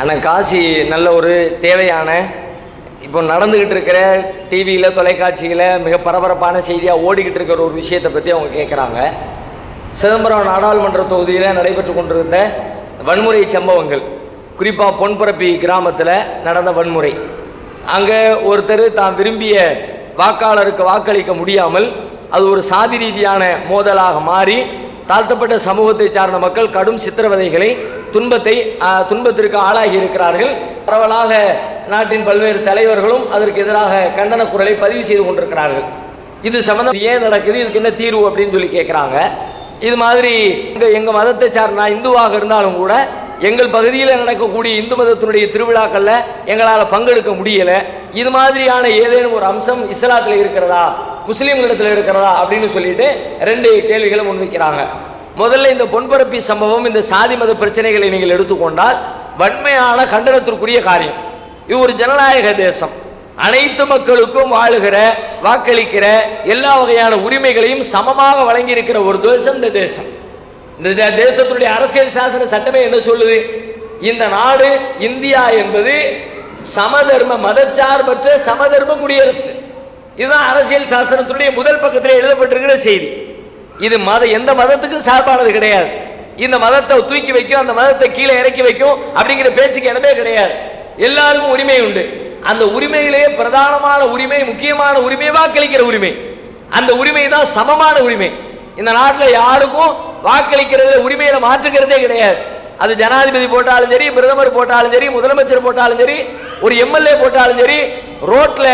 ஆனால் காசி நல்ல ஒரு தேவையான இப்போ நடந்துக்கிட்டு இருக்கிற டிவியில் தொலைக்காட்சியில் மிக பரபரப்பான செய்தியாக ஓடிக்கிட்டு இருக்கிற ஒரு விஷயத்தை பற்றி அவங்க கேட்குறாங்க சிதம்பரம் நாடாளுமன்ற தொகுதியில் நடைபெற்று கொண்டிருந்த வன்முறை சம்பவங்கள். குறிப்பாக பொன்பரப்பி கிராமத்தில் நடந்த வன்முறை. அங்கே ஒருத்தர் தான் விரும்பிய வாக்காளருக்கு வாக்களிக்க முடியாமல் அது ஒரு சாதி ரீதியான மோதலாக மாறி தாழ்த்தப்பட்ட சமூகத்தை சார்ந்த மக்கள் கடும் சித்திரவதைகளை துன்பத்தை துன்பத்திற்கு ஆளாகி இருக்கிறார்கள். பரவலாக நாட்டின் பல்வேறு தலைவர்களும் அதற்கு எதிராக கண்டன குரலை பதிவு செய்து கொண்டிருக்கிறார்கள். இது சம்மந்தம் ஏன் நடக்குது? இதுக்கு என்ன தீர்வு அப்படின்னு சொல்லி கேட்குறாங்க. இது மாதிரி எங்கள் எங்கள் மதத்தை சார் நான் இந்துவாக இருந்தாலும் கூட எங்கள் பகுதியில் நடக்கக்கூடிய இந்து மதத்தினுடைய திருவிழாக்களில் எங்களால் பங்கெடுக்க முடியலை. இது மாதிரியான ஏதேனும் ஒரு அம்சம் இஸ்லாத்தில் இருக்கிறதா? முஸ்லீம்களிடத்தில் இருக்கிறதா அப்படின்னு சொல்லிட்டு ரெண்டு கேள்விகளை முன்வைக்கிறாங்க. முதல்ல இந்த பொன்பரப்பி சம்பவம் இந்த சாதி மத பிரச்சனைகளை நீங்கள் எடுத்துக்கொண்டால் வன்மையான கண்டனத்திற்குரிய காரியம். இது ஒரு ஜனநாயக தேசம். அனைத்து மக்களுக்கும் வாழுகிற வாக்களிக்கிற எல்லா வகையான உரிமைகளையும் சமமாக வழங்கியிருக்கிற ஒரு தேசம் இந்த தேசம். இந்த தே- தேசத்தினுடைய அரசியல் சாசன சட்டமே என்ன சொல்லுது? இந்த நாடு இந்தியா என்பது சமதர்ம மதச்சார்பற்ற சமதர்ம குடியரசு. இதுதான் அரசியல் சாசனத்தினுடைய முதல் பக்கத்தில் எழுதப்பட்டிருக்கிற செய்தி. இது மத எந்த மதத்துக்கும் சார்பானது கிடையாது. இந்த மதத்தை தூக்கி வைக்கும் அந்த மதத்தை கீழே இறக்கி வைக்கும் அப்படிங்கிற பேச்சுக்கு இடமே கிடையாது. எல்லாருக்கும் உரிமை உண்டு. அந்த உரிமையிலேயே பிரதானமான உரிமை முக்கியமான உரிமை வாக்களிக்கிற உரிமை. அந்த உரிமை தான் சமமான உரிமை. இந்த நாட்டில் யாருக்கும் வாக்களிக்கிறது உரிமையில மாற்றுக்கிறதே கிடையாது. அது ஜனாதிபதி போட்டாலும் சரி பிரதமர் போட்டாலும் சரி முதலமைச்சர் போட்டாலும் சரி ஒரு எம்எல்ஏ போட்டாலும் சரி ரோட்ல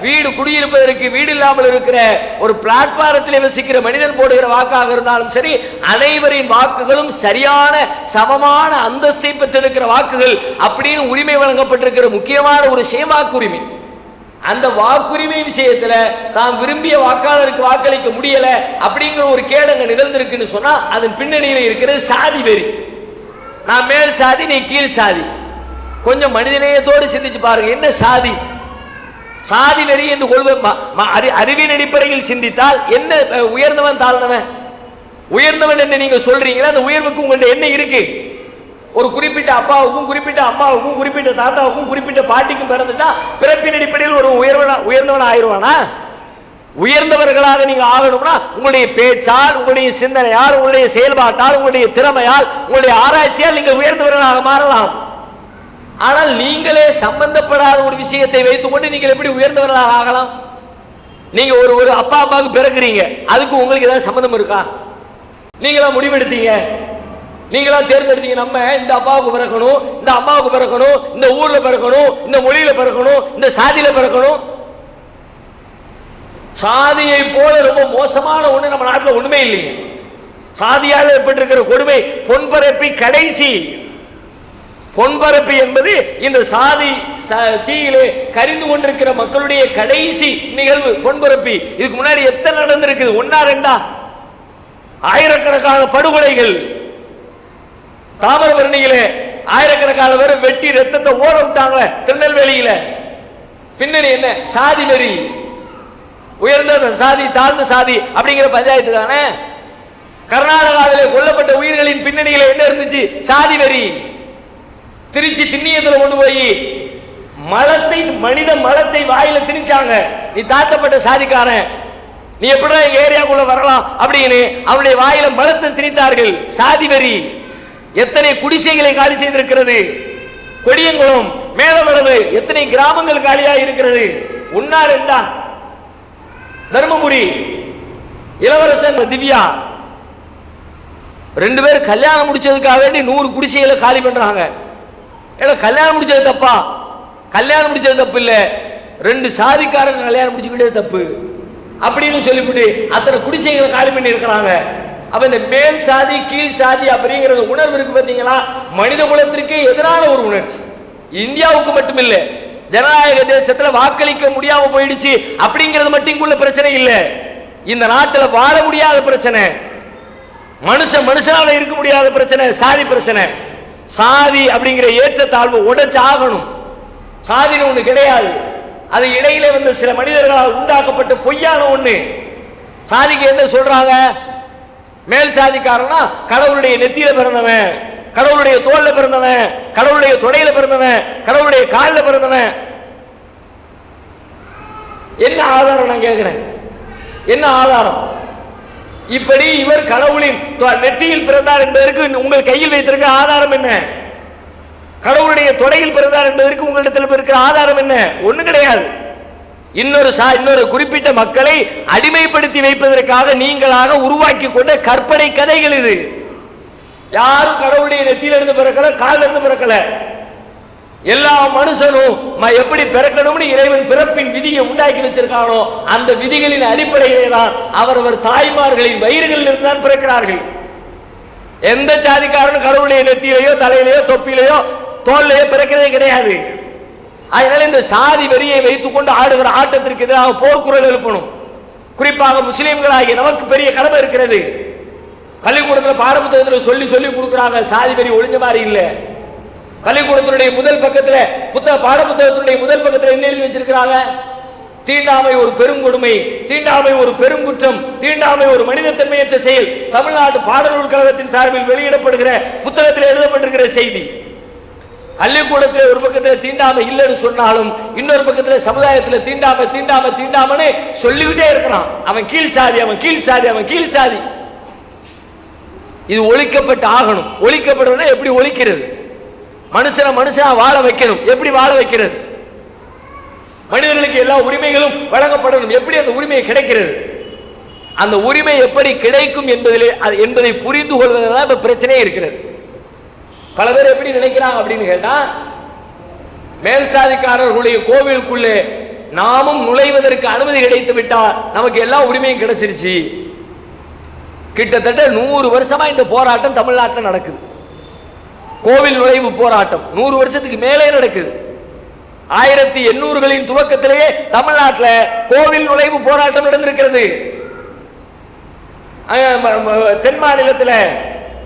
வீடு குடியிருப்பதற்கு வீடு இல்லாமல் இருக்கிற ஒரு பிளாட்பாரத்தில் வசிக்கிற மனிதன் போடுகிற வாக்காக இருந்தாலும் சரி அனைவரின் வாக்குகளும் சரியான சமமான அந்தஸ்தை பெற்றிருக்கிற வாக்குகள் அப்படின்னு உரிமை வழங்கப்பட்டிருக்கிற முக்கியமான ஒரு விஷயம் வாக்குரிமை. அந்த வாக்குரிமை விஷயத்துல தான் விரும்பிய வாக்காளருக்கு வாக்களிக்க முடியல அப்படிங்கிற ஒரு கேடங்க நிகழ்ந்திருக்குன்னு சொன்னா அதன் பின்னணியில் இருக்கிறது சாதி வெறி. நான் மேல் சாதி நீ கீழ் சாதி. கொஞ்சம் மனிதநேயத்தோடு சிந்திச்சு பாருங்க என்ன சாதி? சாதி நெறி என்று கொள்வ அறி- அறிவின் அடிப்படையில் சிந்தித்தால் என்ன உயர்ந்தவன் தாழ்ந்தவன்? உயர்ந்தவன் என்று நீங்க சொல்றீங்களா? அந்த உயர்வுக்கு உங்கள்ட்ட என்ன இருக்கு? ஒரு குறிப்பிட்ட அப்பாவுக்கும் குறிப்பிட்ட அம்மாவுக்கும் குறிப்பிட்ட தாத்தாவுக்கும் குறிப்பிட்ட பாட்டிக்கும் பிறந்துட்டா பிறப்பின் அடிப்படையில் ஒரு உயர்வனா உயர்ந்தவன் ஆயிடுவானா உயர்ந்தவர்களாக நீங்க ஆகணும்னா உங்களுடைய பேச்சால் உங்களுடைய சிந்தனையால் உங்களுடைய செயல்பாட்டால் உங்களுடைய திறமையால் உங்களுடைய ஆராய்ச்சியால் நீங்கள் உயர்ந்தவர்களாக மாறலாம். ஆனால் நீங்களே சம்பந்தப்படாத ஒரு விஷயத்தை வைத்துக்கொண்டு நீங்கள் எப்படி உயர்ந்தவர்களாக ஆகலாம்? நீங்க ஒரு ஒரு அப்பா அம்மாவுக்கு பிறகுறீங்க அதுக்கு உங்களுக்கு ஏதாவது சம்மந்தம் இருக்கா? நீங்களா முடிவெடுத்தீங்க. நீங்களா தேர்ந்தெடுத்தீங்க. நம்ம இந்த அப்பாவுக்கு பிறக்கணும் இந்த அம்மாவுக்கு பிறக்கணும் இந்த ஊர்ல பிறக்கணும் இந்த மொழியில பிறக்கணும் இந்த சாதியில பிறக்கணும். சாதியை போல ரொம்ப மோசமான ஒண்ணு நம்ம நாட்டில் ஒண்ணுமே இல்லையே. சாதியால் ஏற்பட்டிருக்கிற கொடுமை பொன்பரப்பி கடைசி. பொன்பரப்பி என்பது இந்த சாதி தீயிலே கரிந்து கொண்டிருக்கிற மக்களுடைய கடைசி நிகழ்வு பொன்பரப்பி. இதுக்கு முன்னாடி எத்தனை நடந்திருக்குது? ஒன்னா ரெண்டா? ஆயிரக்கணக்கான படுகொலைகள். தாமிரபரணியிலே ஆயிரக்கணக்கான பேர் வெட்டி ரத்தத்தை ஓட விட்டாங்க திருநெல்வேலியில. பின்னணி என்ன? சாதி வெறி. உயர்ந்த சாதி தாழ்ந்த சாதி அப்படிங்கிற பஞ்சாயத்து தானே? கர்நாடகாவிலே கொல்லப்பட்ட உயிர்களின் பின்னணியில என்ன இருந்துச்சு? சாதி வெறி. திருச்சி திண்ணியத்தில் கொண்டு போய் மலத்தை மனித மலத்தை வாயில திணிச்சாங்க. நீ தாழ்த்தப்பட்ட சாதிக்காரன். நீ எப்படிடா எங்க ஏரியாக்குள்ள வரலாம் அப்படின்னு அவனுடைய வாயில மலத்தை திணித்தார்கள். சாதி வரி எத்தனை குடிசைகளை காலி செய்திருக்கிறது? கொடியங்குளம் மேலவளவு எத்தனை கிராமங்கள் காலியா இருக்கிறது? உன்னார் ரெண்டா தர்மபுரி இளவரசன் திவ்யா. ரெண்டு பேரும் கல்யாணம் முடிச்சதுக்காக வேண்டி நூறு குடிசைகளை காலி பண்றாங்க. ஏன்னா கல்யாணம் முடிச்சது தப்பா? கல்யாணம் முடிச்சது தப்பு இல்லை ரெண்டு சாதிக்காரங்க கல்யாணம் முடிச்சுக்கிட்டே தப்பு. அப்படின்னு சொல்லிவிட்டு அத்தனை குடிசைகளை காலி பண்ணி இருக்கிறாங்க. அப்ப இந்த மேல் சாதி கீழ் சாதி அப்படிங்கிற உணர்வு இருக்கு பார்த்தீங்களா? மனித குலத்திற்கு எதிரான ஒரு உணர்ச்சி. இந்தியாவுக்கு மட்டுமில்லை. ஜனநாயக தேசத்துல வாக்களிக்க முடியாம போயிடுச்சு அப்படிங்கிறது மட்டும் இங்குள்ள பிரச்சனை இல்லை. இந்த நாட்டில் வாழ முடியாத பிரச்சனை. மனுஷன் மனுஷனால இருக்க முடியாத பிரச்சனை சாதி பிரச்சனை. சாதி அப்படிங்கிற ஏற்றத்தாழ்வு தாழ்வு உடைச்சாகணும் சாதின்னு ஒண்ணு கிடையாது. அது இடையில வந்த சில மனிதர்களால் உண்டாக்கப்பட்டு பொய்யான ஒண்ணு. சாதிக்கு என்ன சொல்றாங்க? மேல் சாதிக்காரனா கடவுளுடைய நெத்தியில பிறந்தவன் கடவுளுடைய தோல்ல பிறந்தவன் கடவுளுடைய தொடையில பிறந்தவன் கடவுளுடைய காலில் பிறந்தவன். என்ன ஆதாரம் நான் கேட்கிறேன் என்ன ஆதாரம்? இப்படி இவர் கடவுளின் நெற்றியில் பிறந்தார் என்பதற்கு உங்கள் கையில் வைத்திருக்க ஆதாரம் என்ன? கடவுளுடைய தொடையில் பிறந்தார் என்பதற்கு உங்களிடத்தில் இருக்கிற ஆதாரம் என்ன? ஒன்றும் கிடையாது. இன்னொரு சா இன்னொரு குறிப்பிட்ட மக்களை அடிமைப்படுத்தி வைப்பதற்காக நீங்களாக உருவாக்கி கொண்ட கற்பனை கதைகள் இது. யாரும் கடவுளுடைய நெத்தியிலிருந்து பிறக்கல காலில் இருந்து பிறக்கல. எல்லா மனுஷனும் எப்படி பிறக்கணும்னு இறைவன் பிறப்பின் விதியை உண்டாக்கி வச்சிருக்கானோ அந்த விதிகளின் அடிப்படையிலே தான் அவரவர் தாய்மார்களின் வயிறுகளில் இருந்து தான் பிறக்கிறார்கள். எந்த ஜாதிக்காரனும் கடவுளுடைய நெத்தியிலையோ தலையிலையோ தொப்பிலையோ தோல்லையோ பிறக்கிறதே கிடையாது. அதனால இந்த சாதி வெறியை வைத்துக்கொண்டு ஆடுகிற ஆட்டத்திற்கு எதிராக போர்க்குரல் எழுப்பணும். குறிப்பாக முஸ்லீம்களாகிய நமக்கு பெரிய கடமை இருக்கிறது. பள்ளிக்கூடத்தில் பாடப்புத்தகத்தில் சொல்லி சொல்லி கொடுக்குறாங்க சாதி வெறி ஒளிஞ்ச மாதிரி இல்லை. பள்ளிக்கூடத்தினுடைய முதல் பக்கத்தில் புத்தக பாடப்புத்தகத்தினுடைய முதல் பக்கத்தில் என்ன எழுதி வச்சிருக்கிறாங்க? தீண்டாமை ஒரு பெருங்கொடுமை தீண்டாமை ஒரு பெருங்குற்றம் தீண்டாமை ஒரு மனிதத்தன்மையற்ற செயல். தமிழ்நாடு பாடநூல் கழகத்தின் சார்பில் வெளியிடப்படுகிற புத்தகத்தில் எழுதப்பட்டிருக்கிற செய்தி. பள்ளிக்கூடத்தில் ஒரு பக்கத்தில் தீண்டாமை இல்லைன்னு சொன்னாலும் இன்னொரு பக்கத்தில் சமுதாயத்தில் தீண்டாமை தீண்டாமை தீண்டாமன்னு சொல்லிக்கிட்டே இருக்கிறான். அவன் கீழ் சாதி அவன் கீழ் சாதி அவன் கீழ் சாதி. இது ஒழிக்கப்பட்டு ஆகணும். ஒழிக்கப்படுறதுன்னா எப்படி ஒழிக்கிறது? மனுஷனை மனுஷனா வாழ வைக்கணும். எப்படி வாழ வைக்கிறது? மனிதர்களுக்கு எல்லா உரிமைகளும் வழங்கப்படணும். எப்படி அந்த உரிமை கிடைக்கிறது? அந்த உரிமை எப்படி கிடைக்கும் என்பதிலே அது என்பதை புரிந்து கொள்வதில் தான் இப்போ பிரச்சனையே இருக்கிறது. பல பேர் எப்படி நினைக்கிறாங்க அப்படின்னு கேட்டால் மேல் சாதிக்காரர்களுடைய கோவிலுக்குள்ளே நாமும் நுழைவதற்கு அனுமதி கிடைத்து விட்டால் நமக்கு எல்லா உரிமையும் கிடைச்சிருச்சு. கிட்டத்தட்ட நூறு வருஷமாக இந்த போராட்டம் தமிழ்நாட்டில் நடக்குது. கோவில் நுழைவு போராட்டம். நூறு வருஷத்துக்கு மேலே நடக்குது. ஆயிரத்தி எண்ணூறுகளின் துவக்கத்திலேயே தமிழ்நாட்டில் கோவில் நுழைவு போராட்டம் நடந்திருக்கிறது. தென் மாநிலத்தில்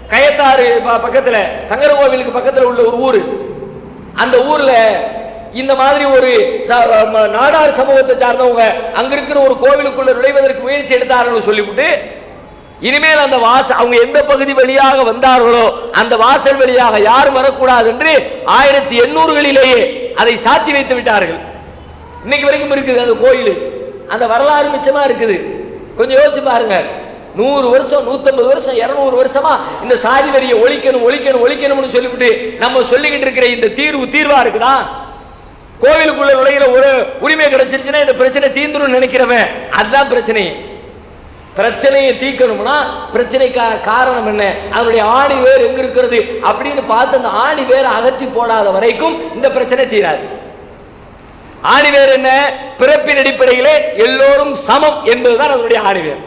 கயத்தாறு ப- சங்கர கோவிலுக்கு பக்கத்தில் உள்ள ஒரு ஊர். அந்த ஊரில் இந்த மாதிரி ஒரு ச- நாடார் சமூகத்தை சார்ந்தவங்க அங்க இருக்கிற ஒரு கோவிலுக்குள்ள நுழைவதற்கு முயற்சி எடுத்தார்கள் சொல்லிவிட்டு இனிமேல் அந்த வாச அவங்க எந்த பகுதி வழியாக வந்தார்களோ அந்த வாசல் வழியாக யாரும் வரக்கூடாது என்று ஆயிரத்தி எண்ணூறுகளிலேயே அதை சாத்தி வைத்து விட்டார்கள். இன்னைக்கு வரைக்கும் இருக்குது அந்த கோயில். அந்த வரலாறு மிச்சமா இருக்குது. கொஞ்சம் யோசிச்சு பாருங்க. நூறு வருஷம் நூத்தம்பது வருஷம் இருநூறு வருஷமா இந்த சாதி வரியை ஒழிக்கணும் ஒழிக்கணும் ஒழிக்கணும்னு சொல்லிவிட்டு நம்ம சொல்லிக்கிட்டு இருக்கிற இந்த தீர்வு தீர்வா இருக்குதா? கோவிலுக்குள்ள நுழைகிற ஒரு உரிமை கிடைச்சிருச்சுன்னா இந்த பிரச்சனை தீந்துரும் நினைக்கிறவன் அதுதான் பிரச்சனை. பிரச்சனையை தீர்க்கணும்னா பிரச்சனைக்கான காரணம் என்ன? அதனுடைய ஆணி வேர் எங்க இருக்கிறது? அப்படின்னு பார்த்து அந்த ஆணி வேர் அகற்றி போடாத வரைக்கும் இந்த பிரச்சனை தீராது. ஆணி வேர் என்ன? பிறப்பின் அடிப்படையிலே எல்லோரும் சமம் என்பதுதான் அதனுடைய ஆணி வேர்.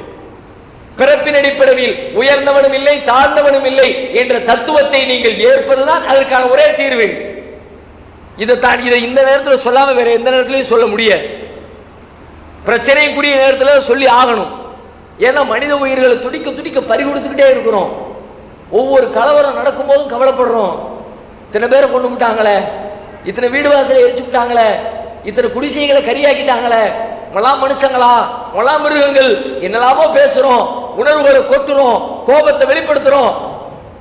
பிறப்பின் அடிப்படையில் உயர்ந்தவனும் இல்லை தாழ்ந்தவனும் இல்லை என்ற தத்துவத்தை நீங்கள் ஏற்பதுதான் அதற்கான ஒரே தீர்வு. இதை தான் இதை இந்த நேரத்தில் சொல்லாமல் வேற எந்த நேரத்திலையும் சொல்ல முடியாது. பிரச்சனைக்குரிய நேரத்தில் சொல்லி ஆகணும். ஏன்னா மனித உயிர்களை துடிக்க துடிக்க பறி கொடுத்துக்கிட்டே இருக்கிறோம். ஒவ்வொரு கலவரம் நடக்கும்போதும் கவலைப்படுறோம். இத்தனை பேரை கொண்டு விட்டாங்களே? இத்தனை வீடு வாசலை எரிச்சு விட்டாங்களே? இத்தனை குடிசைகளை கரியாக்கிட்டாங்களே? மலாம் மனுஷங்களா? மலாம் மிருகங்கள்? என்னெல்லாமோ பேசுறோம். உணர்வுகளை கொட்டுறோம். கோபத்தை வெளிப்படுத்துறோம்.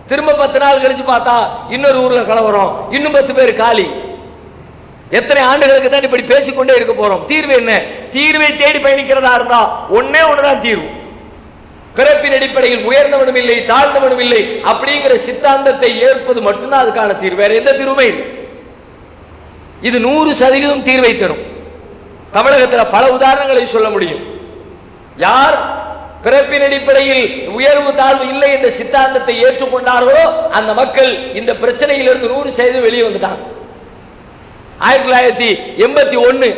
திரும்ப பத்து நாள் கழிச்சு பார்த்தா இன்னொரு ஊர்ல கலவரம். இன்னும் பத்து பேர் காலி. எத்தனை ஆண்டுகளுக்கு தான் இப்படி பேசிக்கொண்டே இருக்க போறோம். தீர்வு என்ன? தீர்வை தேடி பயணிக்கிறதா இருந்தா ஒன்னே தான் தீர்வு. பிறப்பின் அடிப்படையில் உயர்ந்தவனும் இல்லை தாழ்ந்தவனும் இல்லை அப்படிங்கிற சித்தாந்தத்தை ஏற்பது மட்டும்தான் அதுக்கான தீர்வு. வேற எந்த தீர்வுமே இல்லை. இது நூறு சதவீதம் தீர்வை தரும். தமிழகத்தில் பல உதாரணங்களை சொல்ல முடியும். யார் பிறப்பின் அடிப்படையில் உயர்வு தாழ்வு இல்லை என்ற சித்தாந்தத்தை ஏற்றுக்கொண்டார்களோ அந்த மக்கள் இந்த பிரச்சனையிலிருந்து நூறு சதவீதம் வெளியே வந்துட்டாங்க. ஆயிரத்தி தொள்ளாயிரத்தி எண்பத்தி ஒன்று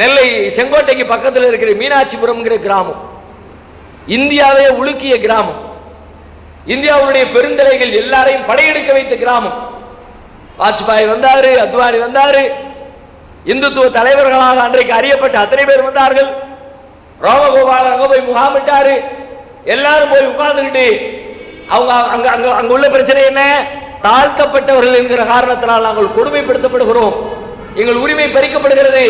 நெல்லை செங்கோட்டைக்கு பக்கத்தில் இருக்கிற மீனாட்சிபுரம்ங்கிற கிராமம். இந்தியாவே உலுக்கிய கிராமம். இந்தியாவுடைய பெருந்தலைகள் எல்லாரையும் படையெடுக்க வைத்த கிராமம். வாஜ்பாய் வந்தாரு அத்வானி வந்தாரு. இந்துத்துவ தலைவர்களாக அன்றைக்கு அறியப்பட்ட அத்தனை பேர் வந்தார்கள். ரோமகோபாலன் அங்க போய் முகாமிட்டாரு எல்லாரும் போய் உட்கார்ந்துக்கிட்டு அவங்க அங்க அங்க அங்க உள்ள பிரச்சனை என்ன? தாழ்த்தப்பட்டவர்கள் என்கிற காரணத்தினால் நாங்கள் கொடுமைப்படுத்தப்படுகிறோம். எங்கள் உரிமை பறிக்கப்படுகிறது.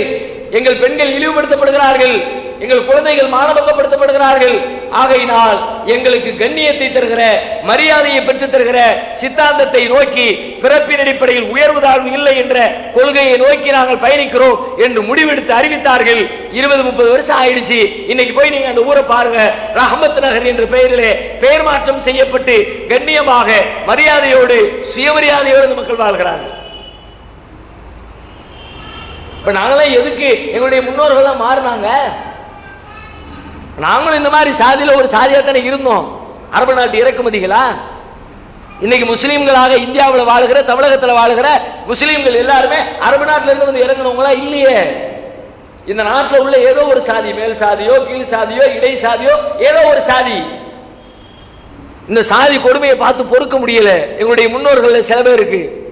எங்கள் பெண்கள் இழிவுபடுத்தப்படுகிறார்கள். எங்கள் குழந்தைகள் மானபங்கப்படுத்தப்படுகிறார்கள். ஆகையினால் எங்களுக்கு கண்ணியத்தை தருகிற மரியாதையை பெற்றுத் தருகிற சித்தாந்தத்தை நோக்கி பிறப்பின் அடிப்படையில் உயர்வு தாழ்வு இல்லை என்ற கொள்கையை நோக்கி நாங்கள் பயணிக்கிறோம் என்று முடிவெடுத்து அறிவித்தார்கள். இருபது முப்பது வருஷம் ஆயிடுச்சு. இன்னைக்கு போய் நீங்க அந்த ஊரை பாருங்க. ரஹமத் நகர் என்ற பெயரிலே பெயர் மாற்றம் செய்யப்பட்டு கண்ணியமாக மரியாதையோடு சுயமரியாதையோடு இந்த மக்கள் வாழ்கிறார்கள். இப்ப நாங்களாம் எதுக்கு எங்களுடைய முன்னோர்கள்லாம் மாறினாங்க? நாங்களும் இந்த மாதிரி சாதியில் ஒரு சாதியாக தானே இருந்தோம். அரபு நாட்டு இறக்குமதிகளா? இன்னைக்கு முஸ்லீம்களாக இந்தியாவில் வாழுகிற தமிழகத்தில் வாழுகிற முஸ்லீம்கள் எல்லாருமே அரபு நாட்டில இருந்து வந்து இறங்கினவங்களா இல்லையே? இந்த நாட்டில் உள்ள ஏதோ ஒரு சாதி மேல் சாதியோ கீழ் சாதியோ இடை சாதியோ ஏதோ ஒரு சாதி. இந்த சாதி கொடுமையை பார்த்து பொறுக்க முடியல. எங்களுடைய முன்னோர்கள் சில பேருக்கு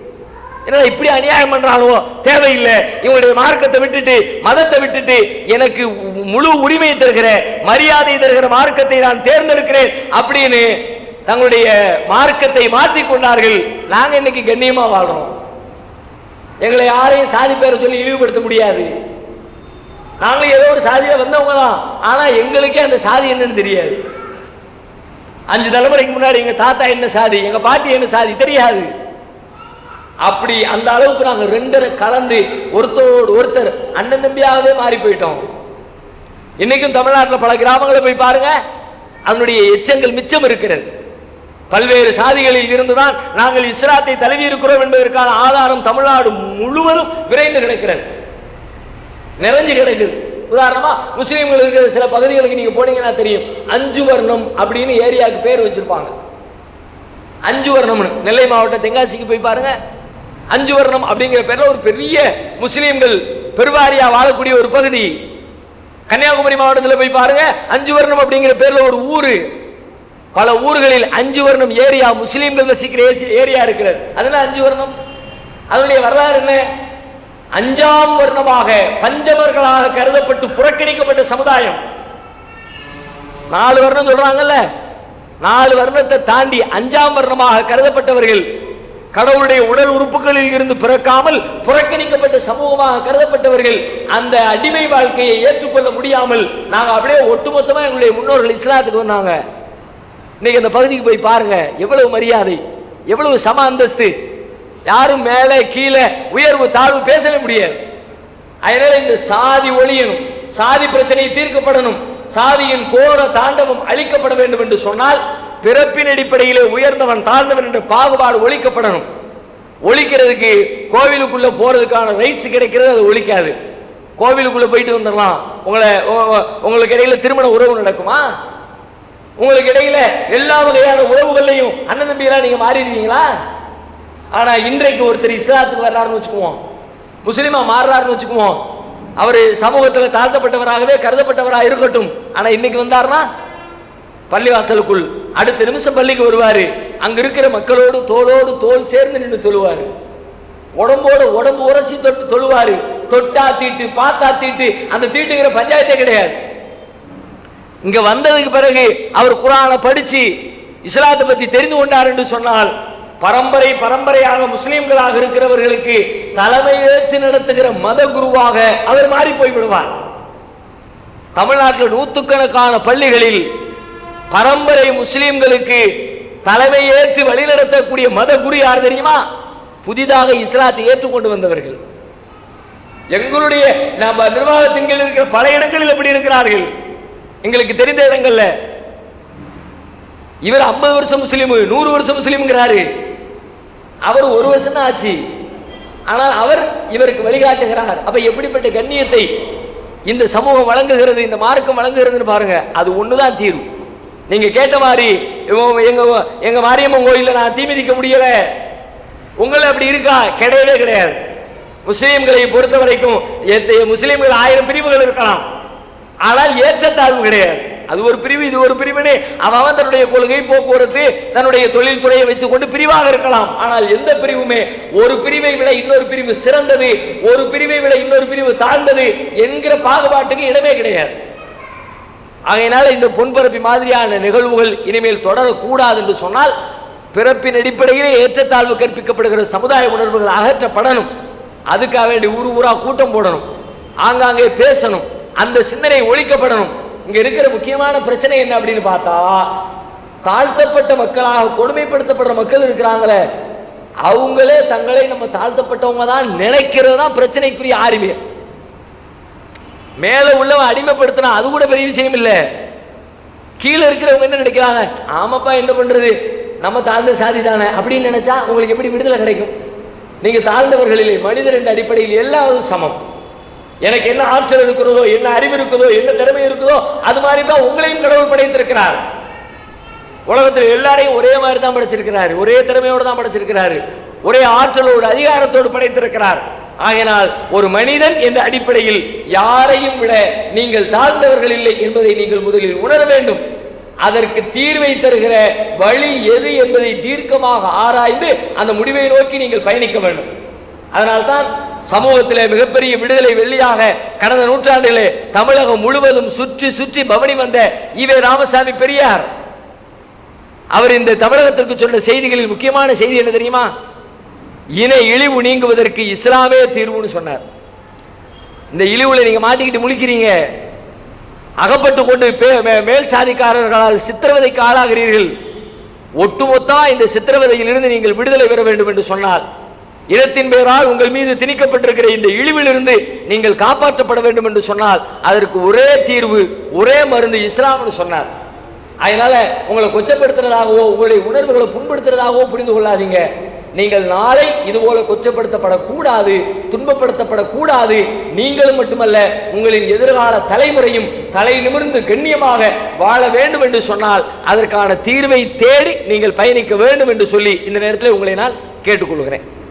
என்ன இப்படி அநியாயம் பண்றானுவோ தேவையில்லை. இவங்களுடைய மார்க்கத்தை விட்டுட்டு மதத்தை விட்டுட்டு எனக்கு முழு உரிமையை தருகிற மரியாதை தருகிற மார்க்கத்தை நான் தேர்ந்தெடுக்கிறேன் அப்படின்னு தங்களுடைய மார்க்கத்தை மாற்றி கொண்டார்கள். நாங்க இன்னைக்கு கண்ணியமா வாழ்றோம். எங்களை யாரையும் சாதி பேரை சொல்லி இழிவுபடுத்த முடியாது. நாங்களும் ஏதோ ஒரு சாதியில வந்தவங்க தான். ஆனா எங்களுக்கே அந்த சாதி என்னன்னு தெரியாது. அஞ்சு தலைமுறைக்கு முன்னாடி எங்க தாத்தா என்ன சாதி எங்க பாட்டி என்ன சாதி தெரியாது. அப்படி அந்த அளவுக்கு நாங்கள் ரெண்டரை கலந்து ஒருத்தரோடு ஒருத்தர் அண்ணன் தம்பியாகவே மாறி போயிட்டோம். இன்னைக்கும் தமிழ்நாட்டில் பல கிராமங்களை போய் பாருங்க அதனுடைய எச்சங்கள் மிச்சம் இருக்கிறது. பல்வேறு சாதிகளில் இருந்துதான் நாங்கள் இஸ்லாத்தை தழுவி இருக்கிறோம் என்பதற்கான ஆதாரம் தமிழ்நாடு முழுவதும் விரைந்து கிடக்கிறது. நிறைஞ்சு கிடக்குது. உதாரணமா முஸ்லீம்கள் இருக்கிற சில பகுதிகளுக்கு நீங்க போனீங்கன்னா தெரியும் அஞ்சு வர்ணம் அப்படின்னு ஏரியாவுக்கு பேர் வச்சிருப்பாங்க. அஞ்சு வர்ணம்னு நெல்லை மாவட்டம் தென்காசிக்கு போய் பாருங்க அஞ்சு வர்ணம் அப்படிங்கிற பேரில் ஒரு பெரிய முஸ்லீம்கள் பெருவாரியா வாழக்கூடிய ஒரு பகுதி. கன்னியாகுமரி மாவட்டத்தில் போய் பாருங்க அஞ்சு வர்ணம் அப்படிங்கிற பேரில் ஒரு ஊரு. பல ஊர்களில் அஞ்சு வர்ணம் ஏரியா முஸ்லீம்கள் வசிக்கிற ஏசி- ஏரியா இருக்கிறது. அதனால அஞ்சு வர்ணம் அதனுடைய வரலாறு என்ன? அஞ்சாம் வர்ணமாக பஞ்சமர்களாக கருதப்பட்டு புறக்கணிக்கப்பட்ட சமுதாயம். நாலு வர்ணம் சொல்றாங்கல்ல. நாலு வர்ணத்தை தாண்டி அஞ்சாம் வர்ணமாக கருதப்பட்டவர்கள் கடவுளுடைய உடல் உறுப்புகளில் இருந்து பிறக்காமல் புறக்கணிக்கப்பட்ட சமூகமாக கருதப்பட்டவர்கள் அந்த அடிமை வாழ்க்கையை ஏற்றுக்கொள்ள முடியாமல் நாங்கள் அப்படியே ஒட்டுமொத்தமாக எங்களுடைய முன்னோர்கள் இஸ்லாத்துக்கு வந்தாங்க. இன்னைக்கு அந்த பகுதிக்கு போய் பாருங்க எவ்வளவு மரியாதை எவ்வளவு சம அந்தஸ்து. யாரும் மேலே கீழே உயர்வு தாழ்வு பேசவே முடியாது. அதனால இந்த சாதி ஒழியணும் சாதி பிரச்சனை தீர்க்கப்படணும் சாதியின் கோர தாண்டவம் அழிக்கப்பட வேண்டும் என்று சொன்னால் பிறப்பின் அடிப்படையிலே உயர்ந்தவன் தாழ்ந்தவன் என்ற பாகுபாடு ஒழிக்கப்படணும். ஒழிக்கிறதுக்கு கோவிலுக்குள்ள போறதுக்கான ரைட்ஸ் கிடைக்கிறது அது ஒழிக்காது. கோவிலுக்குள்ள போயிட்டு வந்துடலாம். உங்களை உங்களுக்கு இடையில திருமண உறவு நடக்குமா? உங்களுக்கு இடையில எல்லா வகையான உறவுகள்லையும் அண்ணன் தம்பியெல்லாம் நீங்க மாறிடுவீங்களா ஆனா இன்றைக்கு ஒருத்தர் இஸ்லாத்துக்கு வர்றாருன்னு வச்சுக்குவோம். முஸ்லீமா மாறுறாருன்னு வச்சுக்குவோம். அவர் சமூகத்தில் தாழ்த்தப்பட்டவராகவே கருதப்பட்டவராக இருக்கட்டும். ஆனால் இன்னைக்கு வந்தாருன்னா பள்ளிவாசலுக்குள் அடுத்த நிமிஷம் பள்ளிக்கு வருவார். அங்கே இருக்கிற மக்களோடு தோளோடு தோல் சேர்ந்து நின்று தொழுவார். உடம்போட உடம்பு உரசி தொட்டு தொழுவார். தொட்டா தீட்டு பார்த்தா தீட்டு அந்த தீட்டுங்கிற பஞ்சாயத்தே கிடையாது. இங்கே வந்ததுக்கு பிறகு அவர் குரானை படித்து இஸ்லாத்தை பற்றி தெரிந்து கொண்டார் என்று சொன்னால் பரம்பரை பரம்பரையாக முஸ்லீம்களாக இருக்கிறவர்களுக்கு தலைமை ஏற்று நடத்துகிற மத குருவாக அவர் மாறி போய் விடுவார் தமிழ்நாட்டில் நூற்றுக்கணக்கான பள்ளிகளில் பரம்பரை முஸ்லிம்களுக்கு தலைமை ஏற்று வழிநடத்தக்கூடிய மத குரு யார் தெரியுமா? புதிதாக இஸ்லாத்தை ஏற்றுக்கொண்டு வந்தவர்கள். எங்களுடைய நம்ம நிர்வாகத்தின் கீழ் இருக்கிற பல இடங்களில் எப்படி இருக்கிறார்கள். எங்களுக்கு தெரிந்த இடங்கள்ல இவர் 50 வருஷம் முஸ்லீம் நூறு வருஷம் முஸ்லீம்ங்கிறாரு. அவர் ஒரு வருஷம் தான் ஆச்சு. ஆனால் அவர் இவருக்கு வழிகாட்டுகிறார். அப்ப எப்படிப்பட்ட கண்ணியத்தை இந்த சமூகம் வழங்குகிறது இந்த மார்க்கம் வழங்குகிறதுன்னு பாருங்க அது ஒண்ணுதான் தீர்வு நீங்க கேட்ட மாதிரி எங்கள் எங்க எங்க மாரியம்மன் கோயிலில் நான் தீமிதிக்க முடியல. உங்களை அப்படி இருக்கா? கிடையவே கிடையாது. முஸ்லீம்களை பொறுத்த வரைக்கும் முஸ்லீம்கள் ஆயிரம் பிரிவுகள் இருக்கலாம். ஆனால் ஏற்றத்தாழ்வு கிடையாது. அது ஒரு பிரிவு இது ஒரு பிரிவுனே. அவன் தன்னுடைய கொள்கை போக்குவரத்து தன்னுடைய தொழில் துறையை வச்சுக்கொண்டு பிரிவாக இருக்கலாம். ஆனால் எந்த பிரிவுமே ஒரு பிரிவை விட இன்னொரு பிரிவு சிறந்தது ஒரு பிரிவை விட இன்னொரு பிரிவு தாழ்ந்தது என்கிற பாகுபாட்டுக்கு இடமே கிடையாது. ஆகையினால இந்த பொன்பரப்பி மாதிரியான நிகழ்வுகள் இனிமேல் தொடரக்கூடாது என்று சொன்னால் பிறப்பின் அடிப்படையிலே ஏற்றத்தாழ்வு கற்பிக்கப்படுகிற சமுதாய உணர்வுகள் அகற்றப்படணும். அதுக்காக வேண்டி ஊர் ஊராக கூட்டம் போடணும். ஆங்காங்கே பேசணும். அந்த சிந்தனை ஒழிக்கப்படணும். இங்கே இருக்கிற முக்கியமான பிரச்சனை என்ன அப்படின்னு பார்த்தா தாழ்த்தப்பட்ட மக்களாக கொடுமைப்படுத்தப்படுற மக்கள் இருக்கிறாங்களே அவங்களே தங்களை நம்ம தாழ்த்தப்பட்டவங்க தான் நினைக்கிறது தான் பிரச்சனைக்குரிய ஆரிமை. மேலே உள்ளவன் அடிமைப்படுத்தினா அது கூட பெரிய விஷயம் இல்லை. கீழே இருக்கிறவங்க என்ன நினைக்கிறாங்க? ஆமாப்பா என்ன பண்ணுறது நம்ம தாழ்ந்த சாதி தானே. அப்படின்னு நினச்சா உங்களுக்கு எப்படி விடுதலை கிடைக்கும்? நீங்கள் தாழ்ந்தவர்களிலே மனிதர் என்ற அடிப்படையில் எல்லாரும் சமம். எனக்கு என்ன ஆற்றல் இருக்கிறதோ என்ன அறிவு இருக்குதோ என்ன திறமை இருக்குதோ அது மாதிரி தான் உங்களையும் கடவுள் படைத்திருக்கிறார். உலகத்தில் எல்லாரையும் ஒரே மாதிரி தான் படைச்சிருக்கிறார். ஒரே திறமையோடு தான் படைச்சிருக்கிறாரு. ஒரே ஆற்றலோடு அதிகாரத்தோடு படைத்திருக்கிறார். ஆகையினால் ஒரு மனிதன் என்ற அடிப்படையில் யாரையும் விட நீங்கள் தாழ்ந்தவர்கள் இல்லை என்பதை நீங்கள் முதலில் உணர வேண்டும். அதற்கு தீர்வை தருகிற வழி எது என்பதை தீர்க்கமாக ஆராய்ந்து அந்த முடிவை நோக்கி நீங்கள் பயணிக்க வேண்டும். அதனால்தான் சமூகத்தில் மிகப்பெரிய விடுதலை வெள்ளியாக கடந்த நூற்றாண்டிலே தமிழகம் முழுவதும் சுற்றி சுற்றி பவனி வந்த ஈவே ராமசாமி பெரியார். அவர் இந்த தமிழகத்திற்கு சொன்ன செய்திகளில் முக்கியமான செய்தி என்ன தெரியுமா? இன இழிவு நீங்குவதற்கு இஸ்லாமே தீர்வுன்னு சொன்னார். இந்த இழிவுல நீங்க மாட்டிக்கிட்டு முழிக்கிறீங்க. அகப்பட்டு கொண்டு பே- மே- மேல் சாதிக்காரர்களால் சித்திரவதைக்கு ஆளாகிறீர்கள். ஒட்டுமொத்தா இந்த சித்திரவதையிலிருந்து நீங்கள் விடுதலை பெற வேண்டும் என்று சொன்னால் இனத்தின் பெயரால் உங்கள் மீது திணிக்கப்பட்டிருக்கிற இந்த இழிவிலிருந்து நீங்கள் காப்பாற்றப்பட வேண்டும் என்று சொன்னால் அதற்கு ஒரே தீர்வு ஒரே மருந்து இஸ்லாம்னு சொன்னார். அதனால உங்களை கொச்சப்படுத்துறதாகவோ உங்களுடைய உணர்வுகளை புண்படுத்துறதாகவோ புரிந்து கொள்ளாதீங்க. நீங்கள் நாளை இதுபோல கொச்சப்படுத்தப்படக்கூடாது துன்பப்படுத்தப்படக்கூடாது. நீங்களும் மட்டுமல்ல உங்களின் எதிர்கால தலைமுறையும் தலை நிமிர்ந்து கண்ணியமாக வாழ வேண்டும் என்று சொன்னால் அதற்கான தீர்வை தேடி நீங்கள் பயணிக்க வேண்டும் என்று சொல்லி இந்த நேரத்தில் உங்களை நான் கேட்டுக்கொள்கிறேன்.